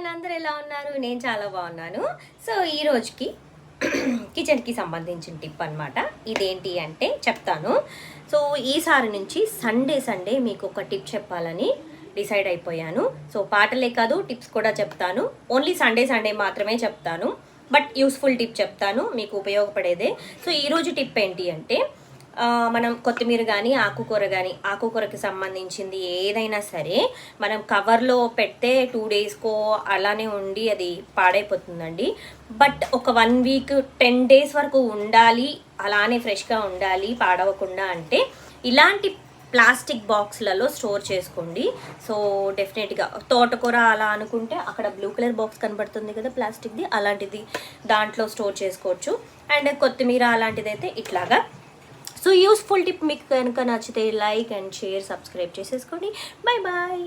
Everyone అందరు ఎలా ఉన్నారు? నేను చాలా బాగున్నాను. సో ఈ రోజుకి కిచెన్కి సంబంధించిన టిప్ అన్నమాట. ఇదేంటి అంటే చెప్తాను. సో ఈసారి నుంచి సండే సండే మీకు ఒక టిప్ చెప్పాలని డిసైడ్ అయిపోయాను. సో పాటలే కాదు టిప్స్ కూడా చెప్తాను. ఓన్లీ సండే సండే మాత్రమే చెప్తాను. బట్ యూస్ఫుల్ టిప్ చెప్తాను. మీకు ఉపయోగపడేదే. సో ఈరోజు టిప్ ఏంటి అంటే మనం కొత్తిమీర కానీ ఆకుకూర కానీ ఆకుకూరకి సంబంధించింది ఏదైనా సరే మనం కవర్లో పెడితే టూ డేస్కో అలానే ఉండి అది పాడైపోతుందండి. బట్ ఒక వన్ వీక్ టెన్ డేస్ వరకు ఉండాలి అలానే ఫ్రెష్గా ఉండాలి పాడవకుండా అంటే ఇలాంటి ప్లాస్టిక్ బాక్స్లలో స్టోర్ చేసుకోండి. సో డెఫినెట్గా తోటకూర అలా అనుకుంటే అక్కడ బ్లూ కలర్ బాక్స్ కనబడుతుంది కదా ప్లాస్టిక్ది అలాంటిది దాంట్లో స్టోర్ చేసుకోవచ్చు. అండ్ కొత్తిమీర అలాంటిది అయితే ఇట్లాగా సో యూస్ఫుల్ టిప్ మీకు కనుక నచ్చితే లైక్ అండ్ షేర్ సబ్స్క్రైబ్ చేసేసుకోండి. Bye bye